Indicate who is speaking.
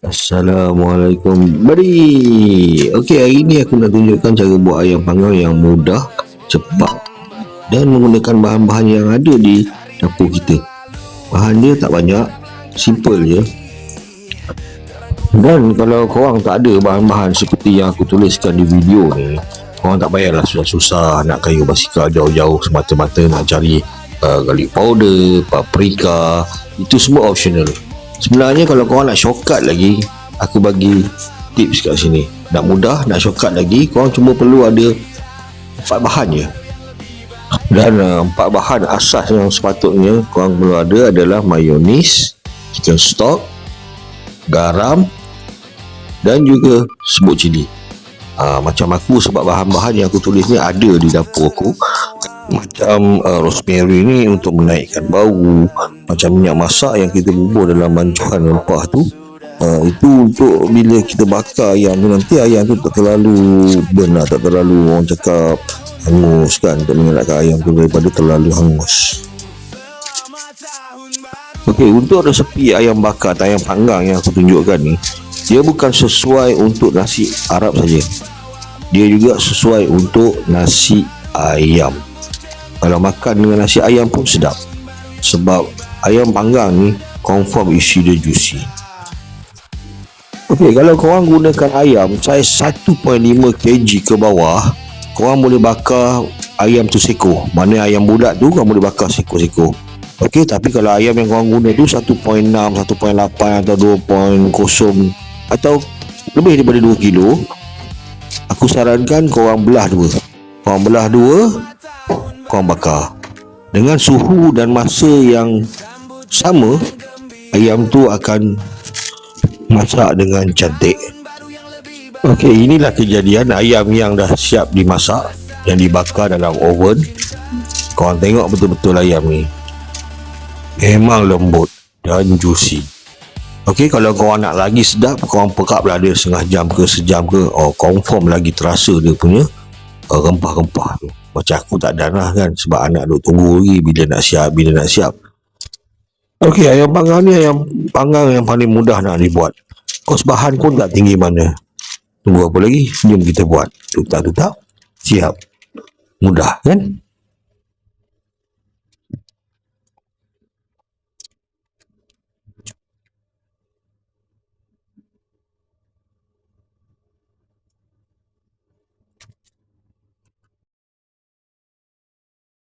Speaker 1: Assalamualaikum. Buddy Okey hari ni aku nak tunjukkan cara buat ayam panggang yang mudah Cepat Dan menggunakan bahan-bahan yang ada di dapur kita. Bahan dia tak banyak Simple je. Dan kalau korang tak ada bahan-bahan seperti yang aku tuliskan di video ni Korang tak payahlah susah-susah nak kayu basikal jauh-jauh semata-mata nak cari uh, garlic powder, paprika. Itu semua optional Sebenarnya kalau korang nak shortcut lagi Aku bagi tips kat sini. Nak mudah, nak shortcut lagi Korang cuma perlu ada Empat bahan je. Dan uh, empat bahan asas yang sepatutnya Korang perlu ada adalah Mayonis Chicken stock Garam Dan juga sebut cili. Uh, Macam aku sebab bahan-bahan yang aku tulis ni Ada di dapur aku macam uh, rosemary ni untuk menaikkan bau. Macam minyak masak yang kita bubur dalam bancuhan rempah tu. Uh, itu untuk bila kita bakar ayam tu nanti ayam tu tak terlalu benar tak terlalu orang cakap hangus kan untuk mengelakkan ayam tu daripada terlalu hangus. Okey, untuk resepi ayam bakar atau ayam panggang yang aku tunjukkan ni dia bukan sesuai untuk nasi Arab saja. Dia juga sesuai untuk nasi ayam kalau makan dengan nasi ayam pun sedap. Sebab ayam panggang ni confirm isi dia juicy. Ok kalau korang gunakan ayam saiz 1.5 kg ke bawah korang boleh bakar ayam tu seko. Mana ayam budak tu korang boleh bakar seko-seko. Ok tapi kalau ayam yang korang guna tu 1.6 1.8 atau 2.0 atau lebih daripada 2 kilo aku sarankan korang belah dua. Korang belah dua korang bakar. Dengan suhu dan masa yang sama ayam tu akan masak dengan cantik. Okey, inilah kejadian ayam yang dah siap dimasak yang dibakar dalam oven. Korang tengok betul-betul ayam ni. Memang lembut dan juicy. Okey, kalau korang nak lagi sedap korang pekap lah dia setengah jam ke sejam ke. Oh confirm lagi terasa dia punya rempah-rempah tu macam aku tak ada lah kan sebab anak duk tunggu lagi bila nak siap bila nak siap. Okey ayam panggang ni ayam panggang yang paling mudah nak dibuat. Kos bahan pun tak tinggi mana. Tunggu apa lagi? Jom kita buat. Tutak-tutak siap. Mudah kan